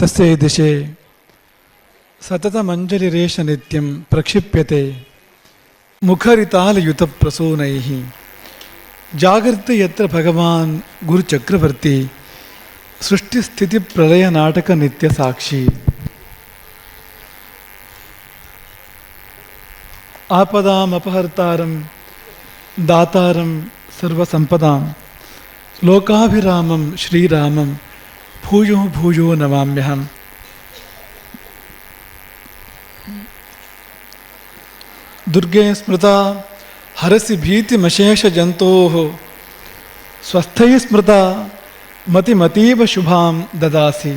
తస్య దిశే సతతమంజలిరేష నిత్యం ప్రక్షిప్యతే ముఖరితాలయుత ప్రసూనై జాగ్రత్త ఎత్ర భగవాన్ గురు చక్రవర్తి సృష్టి స్థితి ప్రళయ నాటక నిత్య సాక్షి ఆపదామపహర్తారం దాతారం సర్వసంపదాం లోకాభిరామం శ్రీరామం ಭೂಯೋ ನಮಾಮ್ಯಹಂ ದುರ್ಗೆ ಸ್ಮೃತ ಹರಸಿ ಭೀತಿಮಶೇಷ ಜಂತೋ ಸ್ವಸ್ಥೈ ಸ್ಮೃತ ಮತಿಮತೀವ ಶುಭಾಂ ದದಾಸಿ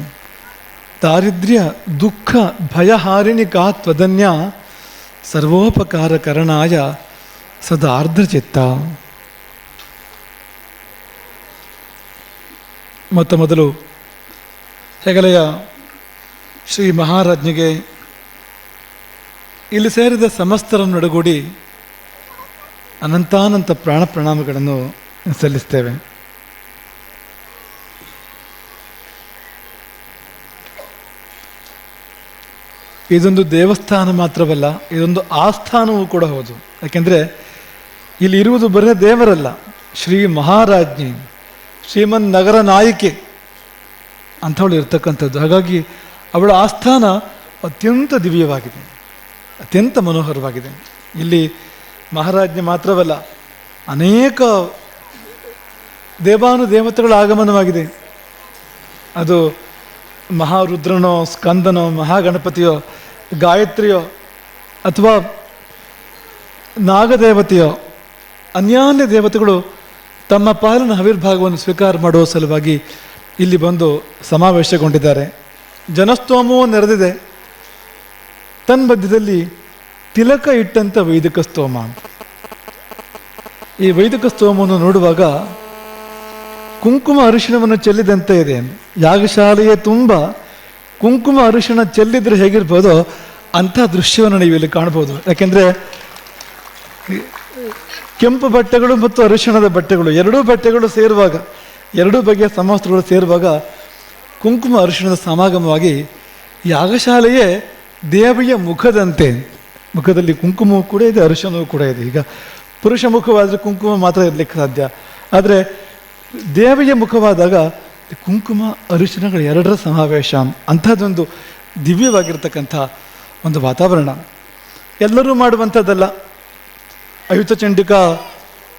ದಾರಿದ್ರ್ಯ ದುಃಖ ಭಯಹಾರಿಣಿ ಕಾ ತ್ವದನ್ಯ ಸರ್ವೋಪಕಾರಕರಣಾಯ ಸದಾರ್ಧಚಿತ್ತ ಮೊತ್ತ ಮೊದಲು ಹೆಗಲೆಯ ಶ್ರೀ ಮಹಾರಾಜ್ನಿಗೆ ಇಲ್ಲಿ ಸೇರಿದ ಸಮಸ್ತರನ್ನೊಡಗೂಡಿ ಅನಂತಾನಂತ ಪ್ರಾಣ ಪ್ರಣಾಮಗಳನ್ನು ಸಲ್ಲಿಸ್ತೇವೆ. ಇದೊಂದು ದೇವಸ್ಥಾನ ಮಾತ್ರವಲ್ಲ, ಇದೊಂದು ಆಸ್ಥಾನವೂ ಕೂಡ ಹೌದು. ಯಾಕೆಂದರೆ ಇಲ್ಲಿ ಇರುವುದು ಬರೇ ದೇವರಲ್ಲ, ಶ್ರೀ ಮಹಾರಾಜ್ಞಿ, ಶ್ರೀಮನ್ ನಗರ ನಾಯಿಕೆ. ಅಂಥವಳು ಇರ್ತಕ್ಕಂಥದ್ದು. ಹಾಗಾಗಿ ಅವಳ ಆಸ್ಥಾನ ಅತ್ಯಂತ ದಿವ್ಯವಾಗಿದೆ, ಅತ್ಯಂತ ಮನೋಹರವಾಗಿದೆ. ಇಲ್ಲಿ ಮಹಾರಾಜ್ಞೆ ಮಾತ್ರವಲ್ಲ, ಅನೇಕ ದೇವಾನು ದೇವತೆಗಳ ಆಗಮನವಾಗಿದೆ. ಅದು ಮಹಾರುದ್ರನೋ, ಸ್ಕಂದನೋ, ಮಹಾಗಣಪತಿಯೋ, ಗಾಯತ್ರಿಯೋ ಅಥವಾ ನಾಗದೇವತೆಯೋ, ಅನ್ಯಾನ್ಯ ದೇವತೆಗಳು ತಮ್ಮ ಪಾಲಿನ ಆವಿರ್ಭಾಗವನ್ನು ಸ್ವೀಕಾರ ಮಾಡುವ ಸಲುವಾಗಿ ಇಲ್ಲಿ ಬಂದು ಸಮಾವೇಶಗೊಂಡಿದ್ದಾರೆ. ಜನಸ್ತೋಮವೂ ನೆರೆದಿದೆ. ತನ್ಮಧ್ಯದಲ್ಲಿ ತಿಲಕ ಇಟ್ಟಂಥ ವೈದಿಕ ಸ್ತೋಮ. ಈ ವೈದಿಕ ಸ್ತೋಮವನ್ನು ನೋಡುವಾಗ ಕುಂಕುಮ ಅರಿಶಿಣವನ್ನು ಚೆಲ್ಲಿದಂತೆ ಇದೆ. ಯಾಗಶಾಲೆಯೇ ತುಂಬ ಕುಂಕುಮ ಅರಿಶಿಣ ಚೆಲ್ಲಿದ್ರೆ ಹೇಗಿರ್ಬೋದು ಅಂಥ ದೃಶ್ಯವನ್ನು ನೀವು ಇಲ್ಲಿ ಕಾಣ್ಬೋದು ಯಾಕೆಂದರೆ ಕೆಂಪು ಬಟ್ಟೆಗಳು ಮತ್ತು ಅರಿಶಿಣದ ಬಟ್ಟೆಗಳು ಎರಡೂ ಬಟ್ಟೆಗಳು ಸೇರುವಾಗ ಎರಡೂ ಬಗೆಯ ಸಮವಸ್ತ್ರಗಳು ಸೇರುವಾಗ ಕುಂಕುಮ ಅರಿಶಿಣದ ಸಮಾಗಮವಾಗಿ ಯಾಗಶಾಲೆಯೇ ದೇವಿಯ ಮುಖದಂತೆ. ಮುಖದಲ್ಲಿ ಕುಂಕುಮವೂ ಕೂಡ ಇದೆ, ಅರಿಶಿಣವೂ ಕೂಡ ಇದೆ. ಈಗ ಪುರುಷ ಮುಖವಾದರೆ ಕುಂಕುಮ ಮಾತ್ರ ಇರಲಿಕ್ಕೆ ಸಾಧ್ಯ. ಆದರೆ ದೇವಿಯ ಮುಖವಾದಾಗ ಕುಂಕುಮ, ಅರಿಶಿಣಗಳ ಎರಡರ ಸಮಾವೇಶ ಅಂಥದ್ದೊಂದು ದಿವ್ಯವಾಗಿರ್ತಕ್ಕಂಥ ಒಂದು ವಾತಾವರಣ. ಎಲ್ಲರೂ ಮಾಡುವಂಥದ್ದಲ್ಲ. ಅಯುತ ಚಂಡಿಕಾ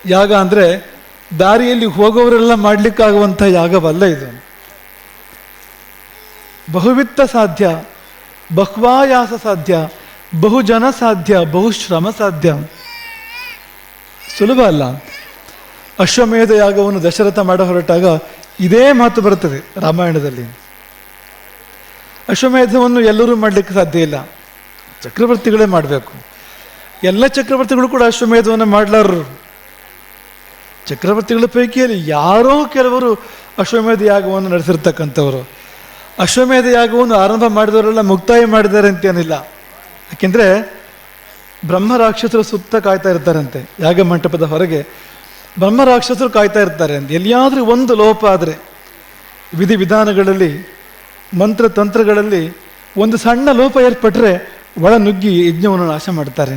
ಯಾಗ ಅಂದರೆ ದಾರಿಯಲ್ಲಿ ಹೋಗೋರೆಲ್ಲ ಮಾಡಲಿಕ್ಕಾಗುವಂಥ ಯಾಗವಲ್ಲ ಇದು. ಬಹುವಿತ್ತ ಸಾಧ್ಯ, ಬಹ್ವಾಯಾಸ ಸಾಧ್ಯ, ಬಹುಜನ ಸಾಧ್ಯ, ಬಹುಶ್ರಮ ಸಾಧ್ಯ. ಸುಲಭ ಅಲ್ಲ. ಅಶ್ವಮೇಧ ಯಾಗವನ್ನು ದಶರಥ ಮಾಡ ಹೊರಟಾಗ ಇದೇ ಮಾತು ಬರುತ್ತದೆ ರಾಮಾಯಣದಲ್ಲಿ. ಅಶ್ವಮೇಧವನ್ನು ಎಲ್ಲರೂ ಮಾಡಲಿಕ್ಕೆ ಸಾಧ್ಯ ಇಲ್ಲ. ಚಕ್ರವರ್ತಿಗಳೇ ಮಾಡಬೇಕು. ಎಲ್ಲ ಚಕ್ರವರ್ತಿಗಳು ಕೂಡ ಅಶ್ವಮೇಧವನ್ನು ಮಾಡಲಾರರು. ಚಕ್ರವರ್ತಿಗಳ ಪೈಕಿಯಲ್ಲಿ ಯಾರೋ ಕೆಲವರು ಅಶ್ವಮೇಧ ಯಾಗವನ್ನು ನಡೆಸಿರ್ತಕ್ಕಂಥವರು. ಅಶ್ವಮೇಧ ಯಾಗವನ್ನು ಆರಂಭ ಮಾಡಿದವರೆಲ್ಲ ಮುಕ್ತಾಯ ಮಾಡಿದ್ದಾರೆ ಅಂತೇನಿಲ್ಲ ಯಾಕೆಂದರೆ ಬ್ರಹ್ಮ ರಾಕ್ಷಸರು ಸುತ್ತ ಕಾಯ್ತಾ ಇರ್ತಾರಂತೆ ಯಾಗ ಮಂಟಪದ ಹೊರಗೆ. ಬ್ರಹ್ಮ ರಾಕ್ಷಸರು ಕಾಯ್ತಾ ಇರ್ತಾರೆ ಅಂತ. ಎಲ್ಲಿಯಾದರೂ ಒಂದು ಲೋಪ ಆದರೆ ವಿಧಿ ವಿಧಾನಗಳಲ್ಲಿ ಮಂತ್ರ ತಂತ್ರಗಳಲ್ಲಿ ಒಂದು ಸಣ್ಣ ಲೋಪ ಏರ್ಪಟ್ಟರೆ ಒಳ ನುಗ್ಗಿ ಯಜ್ಞವನ್ನು ನಾಶ ಮಾಡ್ತಾರೆ.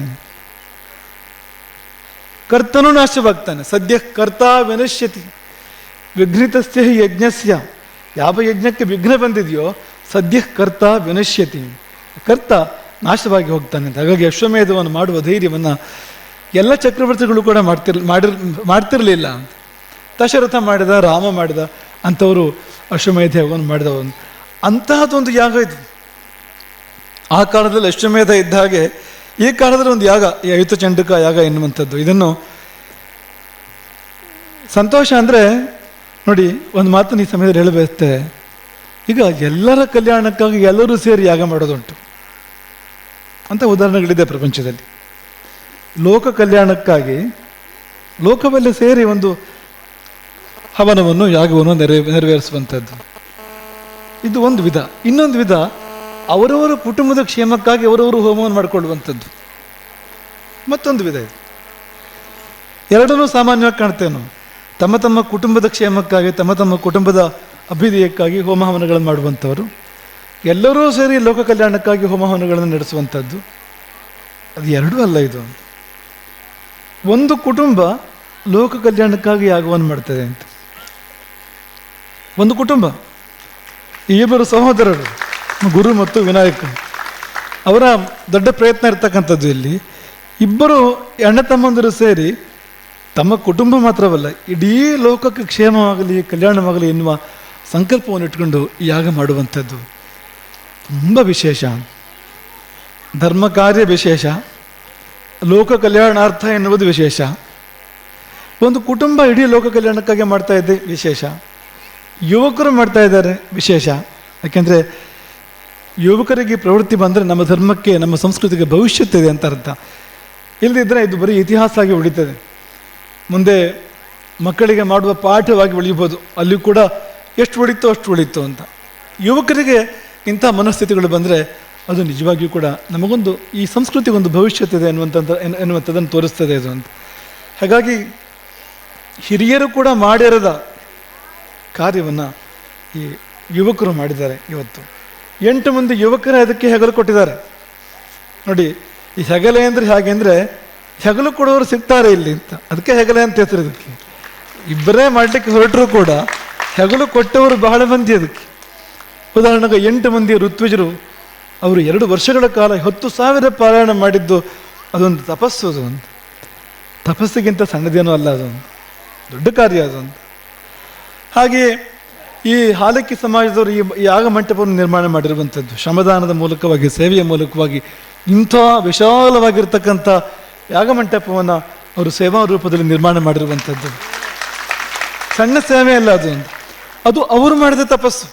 ಕರ್ತನು ನಾಶವಾಗ್ತಾನೆ. ಸದ್ಯ ಕರ್ತ ವಿನಶ್ಯತಿ. ವಿಘ್ನಿತಸ್ಯ ಯಜ್ಞಸ್ಯ. ಯಾವ ಯಜ್ಞಕ್ಕೆ ವಿಘ್ನ ಬಂದಿದೆಯೋ, ಸದ್ಯ ಕರ್ತ ವಿನಶ್ಯತಿ. ಕರ್ತ ನಾಶವಾಗಿ ಹೋಗ್ತಾನೆ. ಅಂತ ಹಾಗಾಗಿ ಅಶ್ವಮೇಧವನ್ನು ಮಾಡುವ ಧೈರ್ಯವನ್ನು ಎಲ್ಲ ಚಕ್ರವರ್ತಿಗಳು ಕೂಡ ಮಾಡ್ತಿರ್, ಮಾಡಿರ್, ಮಾಡ್ತಿರಲಿಲ್ಲ. ಅಂತ ದಶರಥ ಮಾಡಿದ, ರಾಮ ಮಾಡಿದ, ಅಂಥವರು ಅಶ್ವಮೇಧ ಯಾಗವನ್ನು ಮಾಡಿದವನು ಅಂತಹದೊಂದು ಯಾಗ ಇದು. ಆ ಕಾಲದಲ್ಲಿ ಅಶ್ವಮೇಧ ಇದ್ದ ಹಾಗೆ ಈ ಕಾಲದಲ್ಲಿ ಒಂದು ಯಾಗ, ಈ ಅಯುತ ಚಂಡಕ ಯಾಗ ಎನ್ನುವಂಥದ್ದು. ಇದನ್ನು ಸಂತೋಷ ಅಂದರೆ, ನೋಡಿ, ಒಂದು ಮಾತು ಈ ಸಮಯದಲ್ಲಿ ಹೇಳಬೇಕೆ ಈಗ ಎಲ್ಲರ ಕಲ್ಯಾಣಕ್ಕಾಗಿ ಎಲ್ಲರೂ ಸೇರಿ ಯಾಗ ಮಾಡೋದುಂಟು. ಅಂತ ಉದಾಹರಣೆಗಳಿದೆ ಪ್ರಪಂಚದಲ್ಲಿ. ಲೋಕ ಕಲ್ಯಾಣಕ್ಕಾಗಿ, ಲೋಕವೆಲ್ಲ ಸೇರಿ ಒಂದು ಹವನವನ್ನು, ಯಾಗವನ್ನು ನೆರವೇ, ನೆರವೇರಿಸುವಂಥದ್ದು. ಇದು ಒಂದು ವಿಧ. ಇನ್ನೊಂದು ವಿಧ ಅವರವರ ಕುಟುಂಬದ ಕ್ಷೇಮಕ್ಕಾಗಿ ಅವರವರು ಹೋಮವನ್ನು ಮಾಡಿಕೊಳ್ಳುವಂಥದ್ದು. ಮತ್ತೊಂದು ವಿಧ ಇದೆ. ಎರಡನ್ನೂ ಸಾಮಾನ್ಯವಾಗಿ ಕಾಣ್ತೇವೆ ನಾವು. ತಮ್ಮ ತಮ್ಮ ಕುಟುಂಬದ ಕ್ಷೇಮಕ್ಕಾಗಿ, ತಮ್ಮ ತಮ್ಮ ಕುಟುಂಬದ ಅಭ್ಯುದಯಕ್ಕಾಗಿ ಹೋಮ ಹವನಗಳನ್ನು ಮಾಡುವಂಥವರು. ಎಲ್ಲರೂ ಸೇರಿ ಲೋಕ ಕಲ್ಯಾಣಕ್ಕಾಗಿ ಹೋಮ ಹವನಗಳನ್ನು ನಡೆಸುವಂಥದ್ದು. ಅದು ಎರಡೂ ಅಲ್ಲ ಇದು. ಒಂದು ಕುಟುಂಬ ಲೋಕ ಕಲ್ಯಾಣಕ್ಕಾಗಿ ಯಾಗವನ್ನು ಮಾಡ್ತದೆ ಅಂತ. ಒಂದು ಕುಟುಂಬ. ಇಬ್ಬರು ಸಹೋದರರು. ಗುರು ಮತ್ತು ವಿನಾಯಕ. ಅವರ ದೊಡ್ಡ ಪ್ರಯತ್ನ ಇರ್ತಕ್ಕಂಥದ್ದು ಇಲ್ಲಿ. ಇಬ್ಬರು ಅಣ್ಣ ತಮ್ಮಂದಿರು ಸೇರಿ ತಮ್ಮ ಕುಟುಂಬ ಮಾತ್ರವಲ್ಲ, ಇಡೀ ಲೋಕಕ್ಕೆ ಕ್ಷೇಮವಾಗಲಿ, ಕಲ್ಯಾಣವಾಗಲಿ ಎನ್ನುವ ಸಂಕಲ್ಪವನ್ನು ಇಟ್ಕೊಂಡು ಯಾಗ ಮಾಡುವಂಥದ್ದು. ತುಂಬ ವಿಶೇಷ. ಧರ್ಮ ಕಾರ್ಯ ವಿಶೇಷ. ಲೋಕ ಕಲ್ಯಾಣಾರ್ಥ ಎನ್ನುವುದು ವಿಶೇಷ. ಒಂದು ಕುಟುಂಬ ಇಡೀ ಲೋಕ ಕಲ್ಯಾಣಕ್ಕಾಗಿ ಮಾಡ್ತಾ ಇದ್ದೆ ವಿಶೇಷ. ಯುವಕರು ಮಾಡ್ತಾ ಇದ್ದಾರೆ ವಿಶೇಷ. ಯಾಕೆಂದರೆ ಯುವಕರಿಗೆ ಪ್ರವೃತ್ತಿ ಬಂದರೆ ನಮ್ಮ ಧರ್ಮಕ್ಕೆ, ನಮ್ಮ ಸಂಸ್ಕೃತಿಗೆ ಭವಿಷ್ಯತ್ತಿದೆ ಅಂತ ಅರ್ಥ. ಇಲ್ಲದಿದ್ದರೆ ಇದು ಬರೀ ಇತಿಹಾಸ ಆಗಿ ಉಳಿತದೆ. ಮುಂದೆ ಮಕ್ಕಳಿಗೆ ಮಾಡುವ ಪಾಠವಾಗಿ ಉಳಿಬೋದು. ಅಲ್ಲಿ ಕೂಡ ಎಷ್ಟು ಉಳಿತೋ ಅಷ್ಟು ಉಳಿತು ಅಂತ. ಯುವಕರಿಗೆ ಇಂಥ ಮನಸ್ಥಿತಿಗಳು ಬಂದರೆ ಅದು ನಿಜವಾಗಿಯೂ ಕೂಡ ನಮಗೊಂದು ಈ ಸಂಸ್ಕೃತಿಗೊಂದು ಭವಿಷ್ಯತ್ತಿದೆ ಎನ್ನುವಂಥ ಎನ್ನುವಂಥದ್ದನ್ನು ತೋರಿಸ್ತದೆ ಇದು ಅಂತ. ಹಾಗಾಗಿ ಹಿರಿಯರು ಕೂಡ ಮಾಡಿರದ ಕಾರ್ಯವನ್ನು ಈ ಯುವಕರು ಮಾಡಿದ್ದಾರೆ ಇವತ್ತು. ಎಂಟು ಮಂದಿ ಯುವಕರೇ ಅದಕ್ಕೆ ಹೆಗಲು ಕೊಟ್ಟಿದ್ದಾರೆ. ನೋಡಿ, ಈ ಹೆಗಲೆ ಅಂದರೆ ಹೇಗೆ ಅಂದರೆ, ಹೆಗಲು ಕೊಡೋರು ಸಿಗ್ತಾರೆ ಇಲ್ಲಿ ಅಂತ. ಅದಕ್ಕೆ ಹೆಗಲೆ ಅಂತ ಹೇಳ್ತಾರೆ ಇದಕ್ಕೆ. ಇಬ್ಬರೇ ಮಾಡಲಿಕ್ಕೆ ಹೊರಟರು ಕೂಡ ಹೆಗಲು ಕೊಟ್ಟವರು ಬಹಳ ಮಂದಿ ಅದಕ್ಕೆ. ಉದಾಹರಣೆಗೆ ಎಂಟು ಮಂದಿ ಋತ್ವಿಜರು, ಅವರು ಎರಡು ವರ್ಷಗಳ ಕಾಲ ಹತ್ತು ಸಾವಿರ ಪಾರಾಯಣ ಮಾಡಿದ್ದು, ಅದೊಂದು ತಪಸ್ಸು ಅದು ತಪಸ್ಸಿಗಿಂತ ಸಣ್ಣದೇನೂ ಅಲ್ಲ ಅದೊಂದು ದೊಡ್ಡ ಕಾರ್ಯ ಅದೊಂದು ಹಾಗೆಯೇ ಈ ಹಾಲಕ್ಕಿ ಸಮಾಜದವರು ಈ ಈ ಯಾಗ ಮಂಟಪವನ್ನು ನಿರ್ಮಾಣ ಮಾಡಿರುವಂಥದ್ದು. ಶ್ರಮದಾನದ ಮೂಲಕವಾಗಿ, ಸೇವೆಯ ಮೂಲಕವಾಗಿ ಇಂಥ ವಿಶಾಲವಾಗಿರ್ತಕ್ಕಂಥ ಯಾಗ ಮಂಟಪವನ್ನು ಅವರು ಸೇವಾ ರೂಪದಲ್ಲಿ ನಿರ್ಮಾಣ ಮಾಡಿರುವಂಥದ್ದು. ಸಣ್ಣ ಸೇವೆ ಅಲ್ಲ ಅದು ಅದು ಅವರು ಮಾಡಿದ ತಪಸ್ಸು.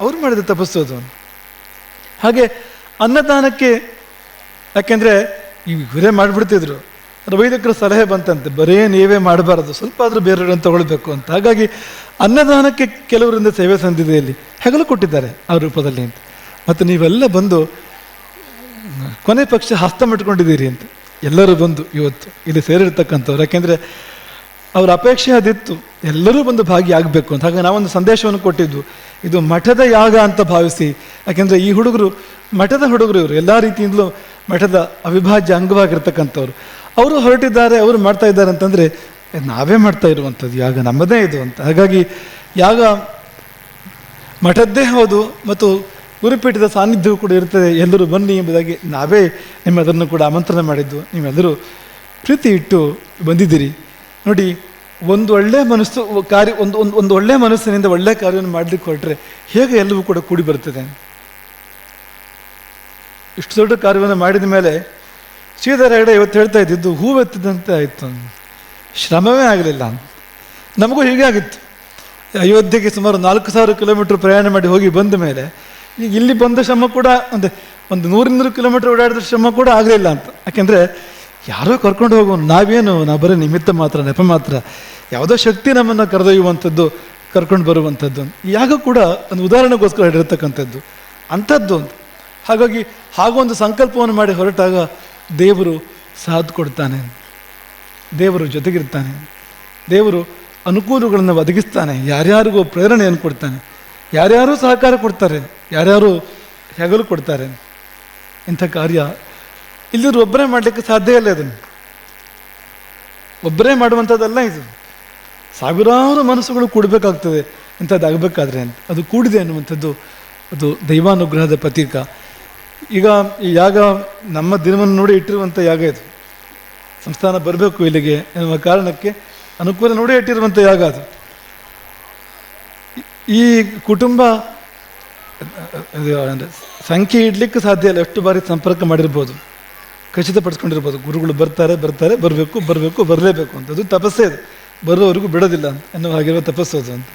ಅವರು ಮಾಡಿದ ತಪಸ್ಸು ಅದು. ಹಾಗೆ ಅನ್ನದಾನಕ್ಕೆ, ಯಾಕೆಂದರೆ ಇವರೇ ಮಾಡಿಬಿಡ್ತಿದ್ರು. ವೈದ್ಯಕರ ಸಲಹೆ ಬಂತಂತೆ, ಬರೇ ನೀವೇ ಮಾಡಬಾರದು, ಸ್ವಲ್ಪ ಆದರೂ ಬೇರೆಯವ್ರನ್ನ ತಗೊಳ್ಬೇಕು ಅಂತ. ಹಾಗಾಗಿ ಅನ್ನದಾನಕ್ಕೆ ಕೆಲವರಿಂದ ಸೇವೆ ಸಂದಿದೆ ಇಲ್ಲಿ. ಹೆಗಲು ಕೊಟ್ಟಿದ್ದಾರೆ ಆ ರೂಪದಲ್ಲಿ ಅಂತ. ಮತ್ತು ನೀವೆಲ್ಲ ಬಂದು, ಕೊನೆ ಪಕ್ಷ ಹಸ್ತ ಮಟ್ಕೊಂಡಿದ್ದೀರಿ ಅಂತ. ಎಲ್ಲರೂ ಬಂದು ಇವತ್ತು ಇಲ್ಲಿ ಸೇರಿರ್ತಕ್ಕಂಥವ್ರು. ಯಾಕೆಂದರೆ ಅವರ ಅಪೇಕ್ಷೆ ಅದಿತ್ತು. ಎಲ್ಲರೂ ಬಂದು ಭಾಗಿಯಾಗಬೇಕು ಅಂತ. ಹಾಗೆ ನಾವೊಂದು ಸಂದೇಶವನ್ನು ಕೊಟ್ಟಿದ್ದು, ಇದು ಮಠದ ಯಾಗ ಅಂತ ಭಾವಿಸಿ. ಯಾಕೆಂದರೆ ಈ ಹುಡುಗರು, ಮಠದ ಹುಡುಗರು ಇವರು. ಎಲ್ಲ ರೀತಿಯಿಂದಲೂ ಮಠದ ಅವಿಭಾಜ್ಯ ಅಂಗವಾಗಿರ್ತಕ್ಕಂಥವ್ರು. ಅವರು ಹೊರಟಿದ್ದಾರೆ, ಅವರು ಮಾಡ್ತಾ ಇದ್ದಾರೆ ಅಂತಂದರೆ ನಾವೇ ಮಾಡ್ತಾ ಇರುವಂಥದ್ದು, ಯಾಗ ನಮ್ಮದೇ ಇದು ಅಂತ. ಹಾಗಾಗಿ ಯಾಗ ಮಠದ್ದೇ ಹೌದು ಮತ್ತು ಗುರುಪೀಠದ ಸಾನ್ನಿಧ್ಯವೂ ಕೂಡ ಇರ್ತದೆ. ಎಲ್ಲರೂ ಬನ್ನಿ ಎಂಬುದಾಗಿ ನಾವೇ ನಿಮ್ಮದನ್ನು ಕೂಡ ಆಮಂತ್ರಣ ಮಾಡಿದ್ದು. ನೀವೆಲ್ಲರೂ ಪ್ರೀತಿ ಇಟ್ಟು ಬಂದಿದ್ದೀರಿ. ನೋಡಿ, ಒಂದು ಒಳ್ಳೆಯ ಮನಸ್ಸು, ಕಾರ್ಯ, ಒಂದು ಒಂದು ಒಂದು ಒಳ್ಳೆಯ ಮನಸ್ಸಿನಿಂದ ಒಳ್ಳೆಯ ಕಾರ್ಯವನ್ನು ಮಾಡಲಿಕ್ಕೆ ಹೊರಟ್ರೆ ಹೇಗೆ ಎಲ್ಲವೂ ಕೂಡ ಕೂಡಿ ಬರ್ತದೆ ಇಷ್ಟು ದೊಡ್ಡ ಕಾರ್ಯವನ್ನು ಮಾಡಿದ ಮೇಲೆ ಶ್ರೀಧರ ಇವತ್ತು ಹೇಳ್ತಾ ಇದ್ದಿದ್ದು ಹೂವೆತ್ತಿದಂತೆ ಆಯಿತು ಶ್ರಮವೇ ಆಗಲಿಲ್ಲ. ನಮಗೂ ಹೀಗೆ ಆಗಿತ್ತು. ಅಯೋಧ್ಯೆಗೆ ಸುಮಾರು ನಾಲ್ಕು ಸಾವಿರ ಕಿಲೋಮೀಟ್ರ್ ಪ್ರಯಾಣ ಮಾಡಿ ಹೋಗಿ ಬಂದ ಮೇಲೆ, ಈಗ ಇಲ್ಲಿ ಬಂದ ಶ್ರಮ ಕೂಡ ಅಂದರೆ ಒಂದು ನೂರಿನೂರು ಕಿಲೋಮೀಟ್ರ್ ಓಡಾಡಿದ ಶ್ರಮ ಕೂಡ ಆಗಲಿಲ್ಲ ಅಂತ. ಯಾಕೆಂದರೆ ಯಾರೋ ಕರ್ಕೊಂಡು ಹೋಗೋನು ನಾವೇನು, ನಾವು ಬರೀ ನಿಮಿತ್ತ ಮಾತ್ರ, ನೆಪ ಮಾತ್ರ, ಯಾವುದೋ ಶಕ್ತಿ ನಮ್ಮನ್ನು ಕರೆದೊಯ್ಯುವಂಥದ್ದು, ಕರ್ಕೊಂಡು ಬರುವಂಥದ್ದು, ಯಾಗ ಕೂಡ ಒಂದು ಉದಾಹರಣೆಗೋಸ್ಕರ ಹೇಳಿರ್ತಕ್ಕಂಥದ್ದು, ಅಂಥದ್ದು ಅಂತ ಹಾಗಾಗಿ ಹಾಗೊಂದು ಸಂಕಲ್ಪವನ್ನು ಮಾಡಿ ಹೊರಟಾಗ ದೇವರು ಸಾಧ್ ಕೊಡ್ತಾನೆ ದೇವರು ಜೊತೆಗಿರ್ತಾನೆ. ದೇವರು ಅನುಕೂಲಗಳನ್ನು ಒದಗಿಸ್ತಾನೆ. ಯಾರ್ಯಾರಿಗೂ ಪ್ರೇರಣೆಯನ್ನು ಕೊಡ್ತಾನೆ. ಯಾರ್ಯಾರು ಸಹಕಾರ ಕೊಡ್ತಾರೆ. ಯಾರ್ಯಾರು ಹೆಗಲು ಕೊಡ್ತಾರೆ. ಇಂಥ ಕಾರ್ಯ ಇಲ್ಲಿರು ಒಬ್ಬರೇ ಮಾಡಲಿಕ್ಕೆ ಸಾಧ್ಯ ಇಲ್ಲ ಅದನ್ನು ಒಬ್ಬರೇ ಮಾಡುವಂಥದ್ದಲ್ಲ ಇದು. ಸಾವಿರಾರು ಮನಸ್ಸುಗಳು ಕೂಡಬೇಕಾಗ್ತದೆ. ಇಂಥದ್ದಾಗಬೇಕಾದ್ರೆ ಅಂತ. ಅದು ಕೂಡಿದೆ ಅನ್ನುವಂಥದ್ದು ಅದು ದೈವಾನುಗ್ರಹದ ಪ್ರತೀಕ. ಈಗ ಈ ಯಾಗ ನಮ್ಮ ದಿನವನ್ನು ನೋಡಿ ಇಟ್ಟಿರುವಂಥ ಯಾಗ ಇದು. ಸಂಸ್ಥಾನ ಬರಬೇಕು ಇಲ್ಲಿಗೆ ಎನ್ನುವ ಕಾರಣಕ್ಕೆ ಅನುಕೂಲ ನೋಡಿ ಇಟ್ಟಿರುವಂಥ ಯಾಗ ಅದು ಈ ಕುಟುಂಬ ಸಂಖ್ಯೆ ಇಡ್ಲಿಕ್ಕೆ ಸಾಧ್ಯ ಇಲ್ಲ. ಎಷ್ಟು ಬಾರಿ ಸಂಪರ್ಕ ಮಾಡಿರ್ಬೋದು, ಖಚಿತಪಡಿಸ್ಕೊಂಡಿರ್ಬೋದು. ಗುರುಗಳು ಬರ್ತಾರೆ ಬರ್ತಾರೆ, ಬರಬೇಕು ಬರಬೇಕು, ಬರಲೇಬೇಕು ಅಂತ. ಅದು ತಪಸ್ಸೇ ಅದು. ಬರೋವರೆಗೂ ಬಿಡೋದಿಲ್ಲ ಎನ್ನುವ ಹಾಗಿರುವ ತಪಸ್ಸು ಅದು ಅಂತ.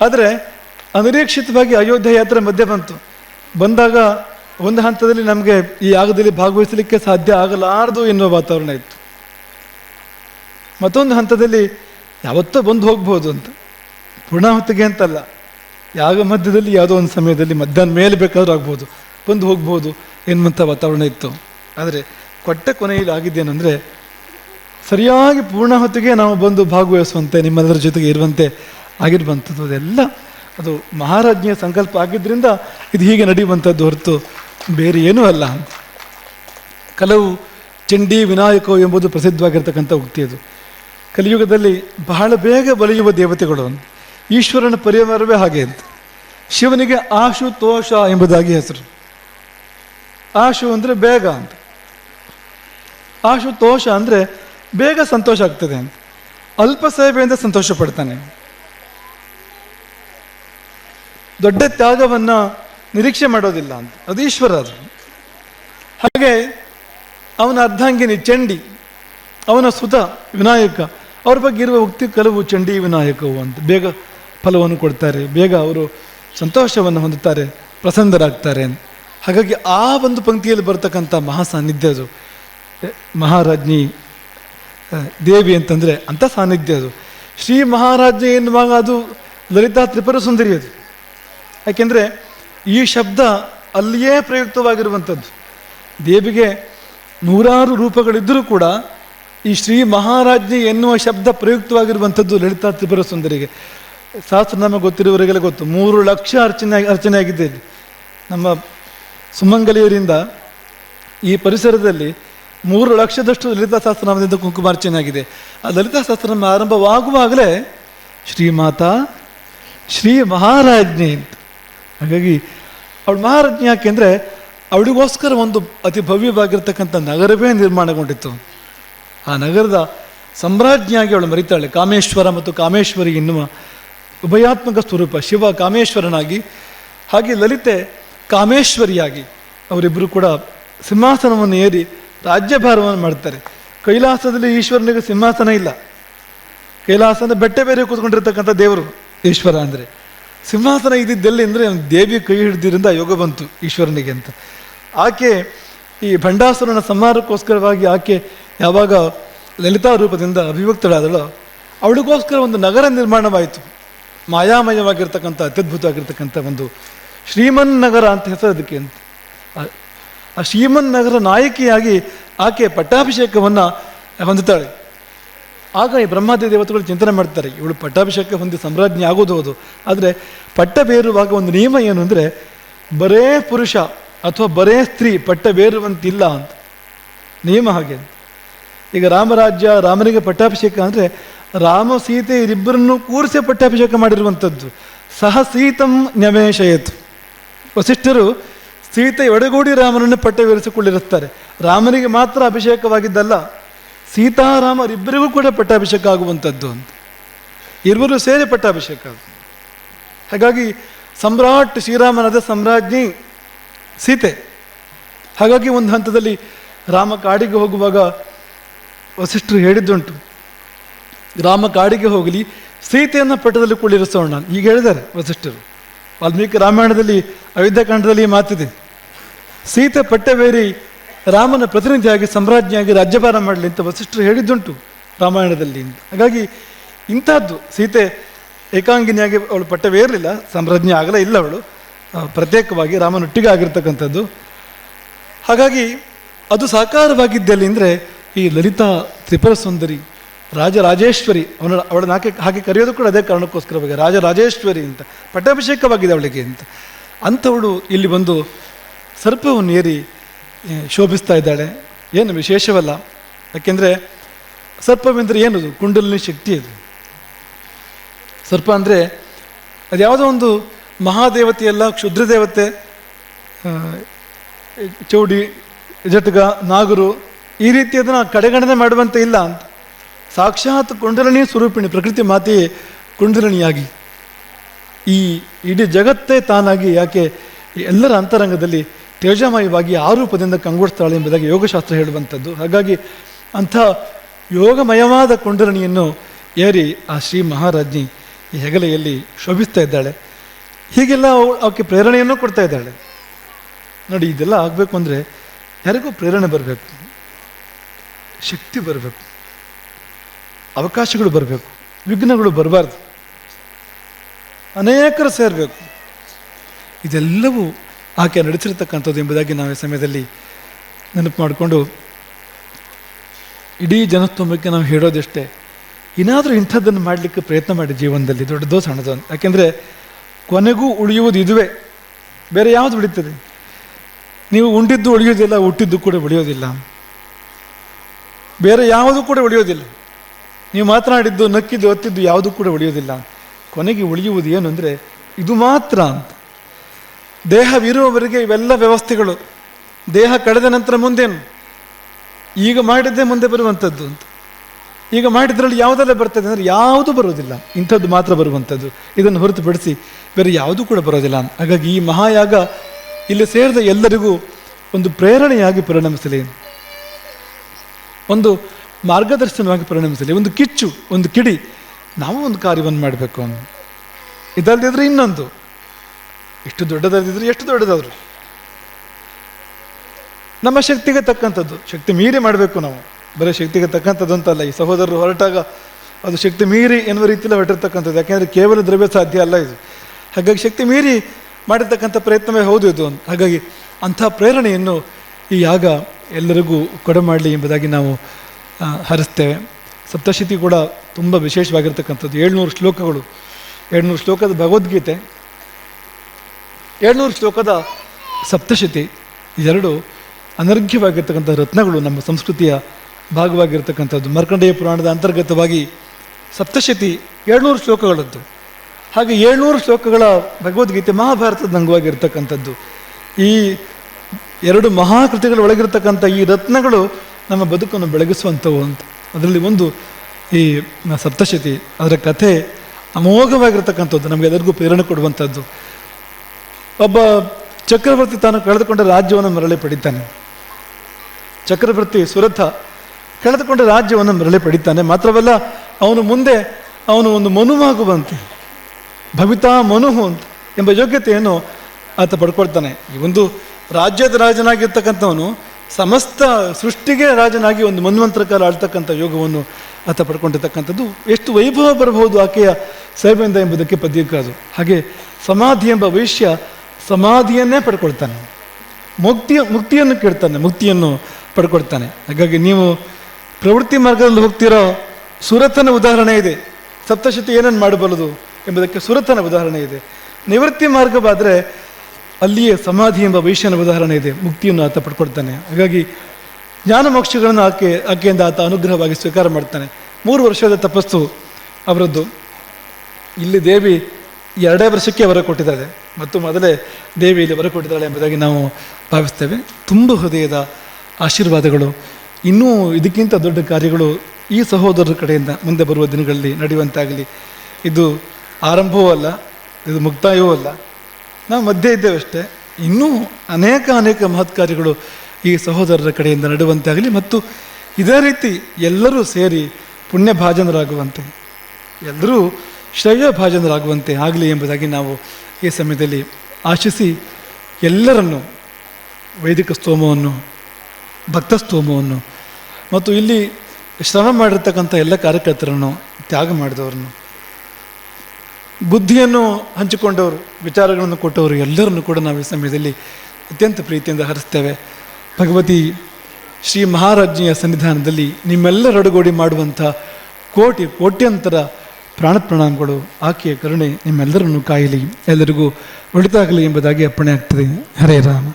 ಆದರೆ ಅನಿರೀಕ್ಷಿತವಾಗಿ ಅಯೋಧ್ಯೆ ಯಾತ್ರೆ ಮಧ್ಯೆ ಬಂತು. ಬಂದಾಗ ಒಂದು ಹಂತದಲ್ಲಿ ನಮಗೆ ಈ ಯಾಗದಲ್ಲಿ ಭಾಗವಹಿಸಲಿಕ್ಕೆ ಸಾಧ್ಯ ಆಗಲಾರದು ಎನ್ನುವ ವಾತಾವರಣ ಇತ್ತು. ಮತ್ತೊಂದು ಹಂತದಲ್ಲಿ ಯಾವತ್ತೋ ಬಂದು ಹೋಗ್ಬೋದು ಅಂತ. ಪೂರ್ಣಾಹುತಿಗೆ ಅಂತಲ್ಲ. ಯಾಗ ಮಧ್ಯದಲ್ಲಿ ಯಾವುದೋ ಒಂದು ಸಮಯದಲ್ಲಿ ಮಧ್ಯಾಹ್ನ ಮೇಲೆ ಬೇಕಾದರೂ ಆಗ್ಬೋದು, ಬಂದು ಹೋಗ್ಬೋದು ಎನ್ನುವಂಥ ವಾತಾವರಣ ಇತ್ತು. ಆದರೆ ಕೊಟ್ಟ ಕೊನೆಯಲ್ಲಿ ಆಗಿದ್ದೇನೆಂದರೆ ಸರಿಯಾಗಿ ಪೂರ್ಣ ಹೊತ್ತಿಗೆ ನಾವು ಬಂದು ಭಾಗವಹಿಸುವಂತೆ, ನಿಮ್ಮೆಲ್ಲರ ಜೊತೆಗೆ ಇರುವಂತೆ ಆಗಿರುವಂಥದ್ದು ಅದೆಲ್ಲ ಅದು ಮಹಾರಾಜ್ಞಿಯ ಸಂಕಲ್ಪ ಆಗಿದ್ದರಿಂದ ಇದು ಹೀಗೆ ನಡೆಯುವಂಥದ್ದು ಹೊರತು ಬೇರೆ ಏನೂ ಅಲ್ಲ. ಅಂತ ಕೆಲವು ಚಂಡಿ ವಿನಾಯಕೋ ಎಂಬುದು ಪ್ರಸಿದ್ಧವಾಗಿರ್ತಕ್ಕಂಥ ಉಕ್ತಿ ಅದು. ಕಲಿಯುಗದಲ್ಲಿ ಬಹಳ ಬೇಗ ಬಲಿಯುವ ದೇವತೆಗಳು ಈಶ್ವರನ ಪರಿವಾರವೇ ಹಾಗೆ ಅಂತ. ಶಿವನಿಗೆ ಆಶುತೋಷ ಎಂಬುದಾಗಿ ಹೆಸರು. ಆಶು ಅಂದರೆ ಬೇಗ ಅಂತ. ಆಶುತೋಷ ಅಂದರೆ ಬೇಗ ಸಂತೋಷ ಆಗ್ತದೆ ಅಂತ. ಅಲ್ಪ ಸೇವೆಯಿಂದ ಸಂತೋಷ ಪಡ್ತಾನೆ. ದೊಡ್ಡ ತ್ಯಾಗವನ್ನು ನಿರೀಕ್ಷೆ ಮಾಡೋದಿಲ್ಲ ಅಂತ. ಅದು ಈಶ್ವರ ಅದು ಹಾಗೆ ಅವನ ಅರ್ಧಾಂಗಿನಿ ಚಂಡಿ, ಅವನ ಸುತ ವಿನಾಯಕ, ಅವ್ರ ಬಗ್ಗೆ ಇರುವ ಉಕ್ತಿ ಕೆಲವು ಚಂಡಿ ವಿನಾಯಕವು ಅಂತ. ಬೇಗ ಫಲವನ್ನು ಕೊಡ್ತಾರೆ. ಬೇಗ ಅವರು ಸಂತೋಷವನ್ನು ಹೊಂದುತ್ತಾರೆ, ಪ್ರಸನ್ನರಾಗ್ತಾರೆ ಅಂತ. ಹಾಗಾಗಿ ಆ ಒಂದು ಪಂಕ್ತಿಯಲ್ಲಿ ಬರ್ತಕ್ಕಂಥ ಮಹಾ ಸಾನ್ನಿಧ್ಯ ಅದು ಮಹಾರಾಜ್ಞಿ ದೇವಿ ಅಂತಂದರೆ ಅಂಥ ಸಾನ್ನಿಧ್ಯ ಅದು. ಶ್ರೀ ಮಹಾರಾಜ್ಞಿ ಎನ್ನುವಾಗ ಅದು ಲಲಿತಾ ತ್ರಿಪುರ ಸುಂದರಿ ಅದು. ಯಾಕೆಂದರೆ ಈ ಶಬ್ದ ಅಲ್ಲಿಯೇ ಪ್ರಯುಕ್ತವಾಗಿರುವಂಥದ್ದು. ದೇವಿಗೆ ನೂರಾರು ರೂಪಗಳಿದ್ದರೂ ಕೂಡ ಈ ಶ್ರೀ ಮಹಾರಾಜ್ಞಿ ಎನ್ನುವ ಶಬ್ದ ಪ್ರಯುಕ್ತವಾಗಿರುವಂಥದ್ದು ಲಲಿತಾ ತ್ರಿಪುರ ಸುಂದರಿಗೆ. ಸಹಸ್ರನಾಮ ಗೊತ್ತಿರುವವರಿಗೆಲ್ಲ ಗೊತ್ತು. ಮೂರು ಲಕ್ಷ ಅರ್ಚನೆ ಅರ್ಚನೆ ಆಗಿದೆ. ನಮ್ಮ ಸುಮಂಗಲಿಯರಿಂದ ಈ ಪರಿಸರದಲ್ಲಿ ಮೂರು ಲಕ್ಷದಷ್ಟು ಲಲಿತಾ ಸಹಸ್ರನಾಮದಿಂದ ಕುಂಕುಮಾರ್ಚನೆ ಆಗಿದೆ. ಆ ಲಲಿತಾ ಸಹಸ್ರನಾಮ ಆರಂಭವಾಗುವಾಗಲೇ ಶ್ರೀಮಾತಾ, ಶ್ರೀ ಮಹಾರಾಜ್ಞಿ ಅಂತ. ಹಾಗಾಗಿ ಅವಳು ಮಹಾರಾಜ್ಞಿ ಯಾಕೆಂದರೆ ಅವಳಿಗೋಸ್ಕರ ಒಂದು ಅತಿ ಭವ್ಯವಾಗಿರ್ತಕ್ಕಂಥ ನಗರವೇ ನಿರ್ಮಾಣಗೊಂಡಿತ್ತು. ಆ ನಗರದ ಸಾಮ್ರಾಜ್ಞಿಯಾಗಿ ಅವಳು ಮರಿತಾಳೆ. ಕಾಮೇಶ್ವರ ಮತ್ತು ಕಾಮೇಶ್ವರಿ ಎನ್ನುವ ಉಭಯಾತ್ಮಕ ಸ್ವರೂಪ ಶಿವ ಕಾಮೇಶ್ವರನಾಗಿ, ಹಾಗೆ ಲಲಿತೆ ಕಾಮೇಶ್ವರಿಯಾಗಿ ಅವರಿಬ್ಬರು ಕೂಡ ಸಿಂಹಾಸನವನ್ನು ಏರಿ ರಾಜ್ಯಭಾರವನ್ನು ಮಾಡ್ತಾರೆ. ಕೈಲಾಸದಲ್ಲಿ ಈಶ್ವರನಿಗೆ ಸಿಂಹಾಸನ ಇಲ್ಲ. ಕೈಲಾಸನ ಬೆಟ್ಟ ಬೇರೆ ಕೂತ್ಕೊಂಡಿರ್ತಕ್ಕಂಥ ದೇವರು ಈಶ್ವರ ಅಂದರೆ. ಸಿಂಹಾಸನ ಇದ್ದಿದ್ದೆಲ್ಲಿ ಅಂದರೆ ದೇವಿ ಕೈ ಹಿಡಿದ್ರಿಂದ ಯೋಗ ಬಂತು ಈಶ್ವರನಿಗೆ ಅಂತ. ಆಕೆ ಈ ಭಂಡಾಸುರನ ಸಂಹಾರಕ್ಕೋಸ್ಕರವಾಗಿ ಆಕೆ ಯಾವಾಗ ಲಲಿತಾ ರೂಪದಿಂದ ಅಭಿವ್ಯಕ್ತಳಾದಳೋ, ಅವಳಿಗೋಸ್ಕರ ಒಂದು ನಗರ ನಿರ್ಮಾಣವಾಯಿತು. ಮಾಯಾಮಯವಾಗಿರ್ತಕ್ಕಂಥ, ಅತ್ಯದ್ಭುತವಾಗಿರ್ತಕ್ಕಂಥ ಒಂದು ಶ್ರೀಮನ್ ನಗರ ಅಂತ ಹೆಸರು ಅದಕ್ಕೆ ಅಂತ. ಆ- ಶ್ರೀಮನ್ ನಗರ ನಾಯಕಿಯಾಗಿ ಆಕೆ ಪಟ್ಟಾಭಿಷೇಕವನ್ನು ಹೊಂದುತ್ತಾಳೆ. ಆಗ ಈ ಬ್ರಹ್ಮಾದಿ ದೇವತೆಗಳು ಚಿಂತನೆ ಮಾಡ್ತಾರೆ, ಇವಳು ಪಟ್ಟಾಭಿಷೇಕ ಹೊಂದಿ ಸಾಮ್ರಾಜ್ಞಿ ಆಗೋದು ಹೌದು ಆದರೆ ಪಟ್ಟ ಬೇರುವಾಗ ಒಂದು ನಿಯಮ ಏನು ಅಂದರೆ, ಬರೇ ಪುರುಷ ಅಥವಾ ಬರೇ ಸ್ತ್ರೀ ಪಟ್ಟ ಬೇರುವಂತಿಲ್ಲ ಅಂತ. ನಿಯಮ ಹಾಗೆ. ಈಗ ರಾಮರಾಜ್ಯ, ರಾಮನಿಗೆ ಪಟ್ಟಾಭಿಷೇಕ ಅಂದರೆ, ರಾಮ ಸೀತೆ ಇವರಿಬ್ಬರನ್ನು ಕೂರಿಸಿ ಪಟ್ಟಾಭಿಷೇಕ ಮಾಡಿರುವಂಥದ್ದು ಸಹ ಸೀತಂ ನ್ಯಮೇಶಯತು ವಸಿಷ್ಠರು ಸೀತೆ ಒಡಗೂಡಿ ರಾಮನನ್ನು ಪಟ್ಟವೇರಿಸಿಕೊಳ್ಳಿರುತ್ತಾರೆ. ರಾಮನಿಗೆ ಮಾತ್ರ ಅಭಿಷೇಕವಾಗಿದ್ದಲ್ಲ ಸೀತಾರಾಮರಿಬ್ಬರಿಗೂ ಕೂಡ ಪಟ್ಟಾಭಿಷೇಕ ಆಗುವಂಥದ್ದು ಅಂತ. ಇರುವರು ಸೇರಿ ಪಟ್ಟಾಭಿಷೇಕ. ಹಾಗಾಗಿ ಸಮ್ರಾಟ್ ಶ್ರೀರಾಮನಾದ ಸಾಮ್ರಾಜ್ಞಿ ಸೀತೆ. ಹಾಗಾಗಿ ಒಂದು ಹಂತದಲ್ಲಿ ರಾಮ ಕಾಡಿಗೆ ಹೋಗುವಾಗ ವಸಿಷ್ಠರು ಹೇಳಿದ್ದುಂಟು, ರಾಮ ಕಾಡಿಗೆ ಹೋಗಲಿ, ಸೀತೆಯನ್ನು ಪಟ್ಟದಲ್ಲಿ ಕುಳ್ಳಿರಿಸೋಣ ಈಗ ಹೇಳಿದ್ದಾರೆ ವಸಿಷ್ಠರು. ವಾಲ್ಮೀಕಿ ರಾಮಾಯಣದಲ್ಲಿ ಅಯೋಧ್ಯಕಾಂಡದಲ್ಲಿ ಮಾತಿದೆ. ಸೀತೆ ಪಟ್ಟವೇರಿ ರಾಮನ ಪ್ರತಿನಿಧಿಯಾಗಿ ಸಾಮ್ರಾಜ್ಞಿಯಾಗಿ ರಾಜ್ಯಭಾರ ಮಾಡಲಿ ಅಂತ ವಸಿಷ್ಠರು ಹೇಳಿದ್ದುಂಟು ರಾಮಾಯಣದಲ್ಲಿ ಹಾಗಾಗಿ ಇಂಥದ್ದು ಸೀತೆ ಏಕಾಂಗಿನಿಯಾಗಿ ಅವಳು ಪಟ್ಟವೇರಲಿಲ್ಲ ಸಾಮ್ರಾಜ್ಞಿ ಆಗಲೇ ಇಲ್ಲ ಅವಳು. ಪ್ರತ್ಯೇಕವಾಗಿ ರಾಮನೊಟ್ಟಿಗೆ ಆಗಿರ್ತಕ್ಕಂಥದ್ದು. ಹಾಗಾಗಿ ಅದು ಸಾಕಾರವಾಗಿದ್ದಲ್ಲಿ ಅಂದರೆ ಈ ಲಲಿತಾ ತ್ರಿಪುರ ಸುಂದರಿ ರಾಜರಾಜೇಶ್ವರಿ ಅವನ ಅವಳ ನಾಕೆ ಹಾಗೆ ಕರೆಯೋದು ಕೂಡ ಅದೇ ಕಾರಣಕ್ಕೋಸ್ಕರವಾಗಿ ರಾಜರಾಜೇಶ್ವರಿ ಅಂತ, ಪಟ್ಟಾಭಿಷೇಕವಾಗಿದೆ ಅವಳಿಗೆ ಅಂತ. ಅಂಥವಳು ಇಲ್ಲಿ ಬಂದು ಸರ್ಪವನ್ನು ಏರಿ ಶೋಭಿಸ್ತಾ ಇದ್ದಾಳೆ. ಏನು ವಿಶೇಷವಲ್ಲ. ಯಾಕೆಂದರೆ ಸರ್ಪವೆಂದರೆ ಏನದು? ಕುಂಡಲಿನಿ ಶಕ್ತಿ ಅದು. ಸರ್ಪ ಅಂದರೆ ಅದು ಯಾವುದೋ ಒಂದು ಮಹಾದೇವತೆಯಲ್ಲ ಕ್ಷುದ್ರ ದೇವತೆ ಚೌಡಿ, ಜಟಗ, ನಾಗರು, ಈ ರೀತಿ ಅದನ್ನು ಕಡೆಗಣನೆ ಮಾಡುವಂತೆ ಇಲ್ಲ ಅಂತ. ಸಾಕ್ಷಾತ್ ಕುಂಡಲಿನಿ ಸ್ವರೂಪಿಣಿ, ಪ್ರಕೃತಿ ಮಾತೆಯೇ ಕುಂಡಲಿನಿಯಾಗಿ. ಈ ಇಡೀ ಜಗತ್ತೇ ತಾನಾಗಿ ಯಾಕೆ ಎಲ್ಲರ ಅಂತರಂಗದಲ್ಲಿ ತೇಜಮಯವಾಗಿ ಆ ರೂಪದಿಂದ ಕಂಗೊಡ್ತಾಳೆ ಎಂಬುದಾಗಿ ಯೋಗಶಾಸ್ತ್ರ ಹೇಳುವಂಥದ್ದು. ಹಾಗಾಗಿ ಅಂಥ ಯೋಗಮಯವಾದ ಕುಂಡಲಿನಿಯನ್ನು ಏರಿ ಆ ಶ್ರೀ ಮಹಾರಾಜ್ಞಿ ಈ ಹೆಗಲೆಯಲ್ಲಿ ಶೋಭಿಸ್ತಾ ಇದ್ದಾಳೆ. ಹೀಗೆಲ್ಲ ಅವಕ್ಕೆ ಪ್ರೇರಣೆಯನ್ನು ಕೊಡ್ತಾ ಇದ್ದಾಳೆ. ನೋಡಿ, ಇದೆಲ್ಲ ಆಗಬೇಕು ಅಂದರೆ ಯಾರಿಗೂ ಪ್ರೇರಣೆ ಬರಬೇಕು. ಶಕ್ತಿ ಬರಬೇಕು. ಅವಕಾಶಗಳು ಬರಬೇಕು. ವಿಘ್ನಗಳು ಬರಬಾರ್ದು. ಅನೇಕರು ಸೇರಬೇಕು. ಇದೆಲ್ಲವೂ ಆಕೆ ನಡೆಸಿರ್ತಕ್ಕಂಥದ್ದು ಎಂಬುದಾಗಿ ನಾವು ಈ ಸಮಯದಲ್ಲಿ ನೆನಪು ಮಾಡಿಕೊಂಡು ಇಡೀ ಜನಸ್ತೋಮಕ್ಕೆ ನಾವು ಹೇಳೋದಷ್ಟೇ. ಏನಾದರೂ ಇಂಥದ್ದನ್ನು ಮಾಡಲಿಕ್ಕೆ ಪ್ರಯತ್ನ ಮಾಡಿ ಜೀವನದಲ್ಲಿ ದೊಡ್ಡದೋ ಸಣ್ಣದೋ ಅಂತ ಯಾಕೆಂದರೆ ಕೊನೆಗೂ ಉಳಿಯುವುದು ಇದುವೇ. ಬೇರೆ ಯಾವುದು ಉಳಿತದೆ ನೀವು ಉಂಡಿದ್ದು ಉಳಿಯೋದಿಲ್ಲ ಹುಟ್ಟಿದ್ದು ಕೂಡ ಉಳಿಯೋದಿಲ್ಲ ಬೇರೆ ಯಾವುದು ಕೂಡ ಉಳಿಯೋದಿಲ್ಲ ನೀವು ಮಾತನಾಡಿದ್ದು, ನಕ್ಕಿದ್ದು ಒತ್ತಿದ್ದು ಯಾವುದು ಕೂಡ ಉಳಿಯೋದಿಲ್ಲ ಕೊನೆಗೆ ಉಳಿಯುವುದು ಏನು ಅಂದರೆ, ಇದು ಮಾತ್ರ ಅಂತ. ದೇಹವಿರುವವರೆಗೆ ಇವೆಲ್ಲ ವ್ಯವಸ್ಥೆಗಳು. ದೇಹ ಕಳೆದ ನಂತರ ಮುಂದೇನು? ಈಗ ಮಾಡಿದ್ದೇ ಮುಂದೆ ಬರುವಂಥದ್ದು ಅಂತ. ಈಗ ಮಾಡಿದ್ರಲ್ಲಿ ಯಾವುದೆಲ್ಲ ಬರ್ತದೆ ಅಂದರೆ ಯಾವುದು ಬರೋದಿಲ್ಲ ಇಂಥದ್ದು ಮಾತ್ರ ಬರುವಂಥದ್ದು. ಇದನ್ನು ಹೊರತುಪಡಿಸಿ ಬೇರೆ ಯಾವುದೂ ಕೂಡ ಬರೋದಿಲ್ಲ ಹಾಗಾಗಿ ಈ ಮಹಾಯಾಗ ಇಲ್ಲಿ ಸೇರಿದ ಎಲ್ಲರಿಗೂ ಒಂದು ಪ್ರೇರಣೆಯಾಗಿ ಪರಿಣಮಿಸಲಿ. ಒಂದು ಮಾರ್ಗದರ್ಶನವಾಗಿ ಪರಿಣಮಿಸಲಿ. ಒಂದು ಕಿಚ್ಚು, ಒಂದು ಕಿಡಿ. ನಾವು ಒಂದು ಕಾರ್ಯವನ್ನು ಮಾಡಬೇಕು ಅಂತ. ಇದಲ್ಲದಿದ್ರೆ ಇನ್ನೊಂದು. ಎಷ್ಟು ದೊಡ್ಡದಾದಿದ್ರೆ ಎಷ್ಟು ದೊಡ್ಡದಾದ್ರು. ನಮ್ಮ ಶಕ್ತಿಗೆ ತಕ್ಕಂಥದ್ದು. ಶಕ್ತಿ ಮೀರಿ ಮಾಡಬೇಕು ನಾವು. ಬರೀ ಶಕ್ತಿಗೆ ತಕ್ಕಂಥದ್ದು ಅಂತಲ್ಲ. ಈ ಸಹೋದರರು ಹೊರಟಾಗ ಅದು ಶಕ್ತಿ ಮೀರಿ ಎನ್ನುವ ರೀತಿಯಲ್ಲಿ ಹೊರಟಿರ್ತಕ್ಕಂಥದ್ದು. ಯಾಕೆಂದರೆ ಕೇವಲ ದ್ರವ್ಯ ಸಾಧ್ಯ ಅಲ್ಲ ಇದು. ಹಾಗಾಗಿ ಶಕ್ತಿ ಮೀರಿ ಮಾಡಿರ್ತಕ್ಕಂಥ ಪ್ರಯತ್ನವೇ ಹೌದು ಇದು. ಹಾಗಾಗಿ ಅಂಥ ಪ್ರೇರಣೆಯನ್ನು ಈ ಯಾಗ ಎಲ್ಲರಿಗೂ ಕೊಡಮಾಡಲಿ ಎಂಬುದಾಗಿ ನಾವು ಹರಿಸ್ತೇವೆ. ಸಪ್ತಶತಿ ಕೂಡ ತುಂಬ ವಿಶೇಷವಾಗಿರ್ತಕ್ಕಂಥದ್ದು. ಏಳ್ನೂರು ಶ್ಲೋಕಗಳು. ಏಳ್ನೂರು ಶ್ಲೋಕದ ಭಗವದ್ಗೀತೆ. ಏಳ್ನೂರು ಶ್ಲೋಕದ ಸಪ್ತಶತಿ ಎರಡು ಅನರ್ಘ್ಯವಾಗಿರ್ತಕ್ಕಂಥ ರತ್ನಗಳು ನಮ್ಮ ಸಂಸ್ಕೃತಿಯ ಭಾಗವಾಗಿರ್ತಕ್ಕಂಥದ್ದು. ಮರ್ಕಂಡೇಯ ಪುರಾಣದ ಅಂತರ್ಗತವಾಗಿ ಸಪ್ತಶತಿ ಏಳ್ನೂರು ಶ್ಲೋಕಗಳದ್ದು. ಹಾಗೆ ಏಳ್ನೂರು ಶ್ಲೋಕಗಳ ಭಗವದ್ಗೀತೆ ಮಹಾಭಾರತದ ಅಂಗವಾಗಿರ್ತಕ್ಕಂಥದ್ದು. ಈ ಎರಡು ಮಹಾಕೃತಿಗಳ ಒಳಗಿರ್ತಕ್ಕಂಥ ಈ ರತ್ನಗಳು ನಮ್ಮ ಬದುಕನ್ನು ಬೆಳಗಿಸುವಂಥವು ಅಂತ. ಅದರಲ್ಲಿ ಒಂದು ಈ ಸಪ್ತಶತಿ, ಅದರ ಕಥೆ ಅಮೋಘವಾಗಿರ್ತಕ್ಕಂಥದ್ದು, ನಮಗೆ ಎಲ್ಲರಿಗೂ ಪ್ರೇರಣೆ ಕೊಡುವಂಥದ್ದು. ಒಬ್ಬ ಚಕ್ರವರ್ತಿ ತಾನು ಕಳೆದುಕೊಂಡ ರಾಜ್ಯವನ್ನು ಮರಳಿ ಪಡಿತಾನೆ. ಚಕ್ರವರ್ತಿ ಸುರಥ ಕಳೆದುಕೊಂಡ ರಾಜ್ಯವನ್ನು ಮರಳಿ ಪಡಿತಾನೆ. ಮಾತ್ರವಲ್ಲ, ಅವನು ಮುಂದೆ ಅವನು ಒಂದು ಮನುವಾಗುವಂತೆ, ಭವಿತಾ ಮನುಹು ಅಂತ ಎಂಬ ಯೋಗ್ಯತೆಯನ್ನು ಆತ ಪಡ್ಕೊಳ್ತಾನೆ. ಈ ಒಂದು ರಾಜ್ಯದ ರಾಜನಾಗಿರ್ತಕ್ಕಂಥವನು ಸಮಸ್ತ ಸೃಷ್ಟಿಗೆ ರಾಜನಾಗಿ ಒಂದು ಮನ್ವಂತರ ಕಾಲ ಆಳ್ತಕ್ಕಂಥ ಯೋಗವನ್ನು ಆತ ಪಡ್ಕೊಂಡಿರ್ತಕ್ಕಂಥದ್ದು. ಎಷ್ಟು ವೈಭವ ಬರಬಹುದು ಆಕೆಯ ಸೇವೆಯಿಂದ ಎಂಬುದಕ್ಕೆ ಪದ್ಯಕ್ಕದು ಹಾಗೆ ಸಮಾಧಿ ಎಂಬ ವೈಶ್ಯ ಸಮಾಧಿಯನ್ನೇ ಪಡ್ಕೊಳ್ತಾನೆ. ಮುಕ್ತಿಯ, ಮುಕ್ತಿಯನ್ನು ಕೇಳ್ತಾನೆ, ಮುಕ್ತಿಯನ್ನು ಪಡ್ಕೊಳ್ತಾನೆ. ಹಾಗಾಗಿ ನೀವು ಪ್ರವೃತ್ತಿ ಮಾರ್ಗದಲ್ಲಿ ಹೋಗ್ತಿರೋ ಸುರತನ ಉದಾಹರಣೆ ಇದೆ. ಸಪ್ತಶತಿ ಏನನ್ನು ಮಾಡಬಲ್ಲದು ಎಂಬುದಕ್ಕೆ ಸುರತನ ಉದಾಹರಣೆ ಇದೆ. ನಿವೃತ್ತಿ ಮಾರ್ಗವಾದರೆ ಅಲ್ಲಿಯೇ ಸಮಾಧಿ ಎಂಬ ವೈಶ್ಯನ ಉದಾಹರಣೆ ಇದೆ. ಮುಕ್ತಿಯನ್ನು ಆತ ಪಡ್ಕೊಳ್ತಾನೆ. ಹಾಗಾಗಿ ಜ್ಞಾನ ಮೋಕ್ಷಗಳನ್ನು ಆಕೆ, ಆಕೆಯಿಂದ ಆತ ಅನುಗ್ರಹವಾಗಿ ಸ್ವೀಕಾರ ಮಾಡ್ತಾನೆ. ಮೂರು ವರ್ಷದ ತಪಸ್ಸು ಅವರದ್ದು. ಇಲ್ಲಿ ದೇವಿ ಎರಡೇ ವರ್ಷಕ್ಕೆ ವರ ಕೊಟ್ಟಿದ್ದಾಳೆ ಮತ್ತು ಮೊದಲೇ ದೇವಿ ಇಲ್ಲಿ ವರ ಕೊಟ್ಟಿದ್ದಾಳೆ ಎಂಬುದಾಗಿ ನಾವು ಭಾವಿಸ್ತೇವೆ. ತುಂಬ ಹೃದಯದ ಆಶೀರ್ವಾದಗಳು. ಇನ್ನೂ ಇದಕ್ಕಿಂತ ದೊಡ್ಡ ಕಾರ್ಯಗಳು ಈ ಸಹೋದರರ ಕಡೆಯಿಂದ ಮುಂದೆ ಬರುವ ದಿನಗಳಲ್ಲಿ ನಡೆಯುವಂತಾಗಲಿ. ಇದು ಆರಂಭವೂ ಅಲ್ಲ, ಇದು ಮುಕ್ತಾಯವೂ ಅಲ್ಲ. ನಾವು ಮಧ್ಯೆ ಇದ್ದೇವೆ ಅಷ್ಟೇ. ಇನ್ನೂ ಅನೇಕ ಅನೇಕ ಮಹತ್ ಕಾರ್ಯಗಳು ಈ ಸಹೋದರರ ಕಡೆಯಿಂದ ನಡೆಯುವಂತಾಗಲಿ ಮತ್ತು ಇದೇ ರೀತಿ ಎಲ್ಲರೂ ಸೇರಿ ಪುಣ್ಯಭಾಜನರಾಗುವಂತೆ. ಎಲ್ಲರೂ ಶ್ರೇಯ ಭಾಜನರಾಗುವಂತೆ ಆಗಲಿ ಎಂಬುದಾಗಿ ನಾವು ಈ ಸಮಯದಲ್ಲಿ ಆಶಿಸಿ ಎಲ್ಲರನ್ನು ವೈದಿಕ ಸ್ತೋಮವನ್ನು, ಭಕ್ತ ಸ್ತೋಮವನ್ನು ಮತ್ತು ಇಲ್ಲಿ ಶ್ರಮ ಮಾಡಿರ್ತಕ್ಕಂಥ ಎಲ್ಲ ಕಾರ್ಯಕರ್ತರನ್ನು, ತ್ಯಾಗ ಮಾಡಿದವರನ್ನು, ಬುದ್ಧಿಯನ್ನು ಹಂಚಿಕೊಂಡವರು, ವಿಚಾರಗಳನ್ನು ಕೊಟ್ಟವರು ಎಲ್ಲರನ್ನು ಕೂಡ ನಾವು ಈ ಸಮಯದಲ್ಲಿ ಅತ್ಯಂತ ಪ್ರೀತಿಯಿಂದ ಹರಿಸ್ತೇವೆ. ಭಗವತಿ ಶ್ರೀ ಮಹಾರಾಜ್ಞಿಯ ಸನ್ನಿಧಾನದಲ್ಲಿ ನಿಮ್ಮೆಲ್ಲರೊಡಗೂಡಿ ಮಾಡುವಂಥ ಕೋಟಿ, ಕೋಟ್ಯಂತರ ಪ್ರಾಣ ಪ್ರಣಾಮಗಳು ಆಕೆಯ ಕರುಣೆ ನಿಮ್ಮೆಲ್ಲರನ್ನು ಕಾಯಲಿ ಎಲ್ಲರಿಗೂ ಒಳಿತಾಗಲಿ ಎಂಬುದಾಗಿ ಅಪ್ಪಣೆ ಆಗ್ತದೆ. ಹರೇ ರಾಮ.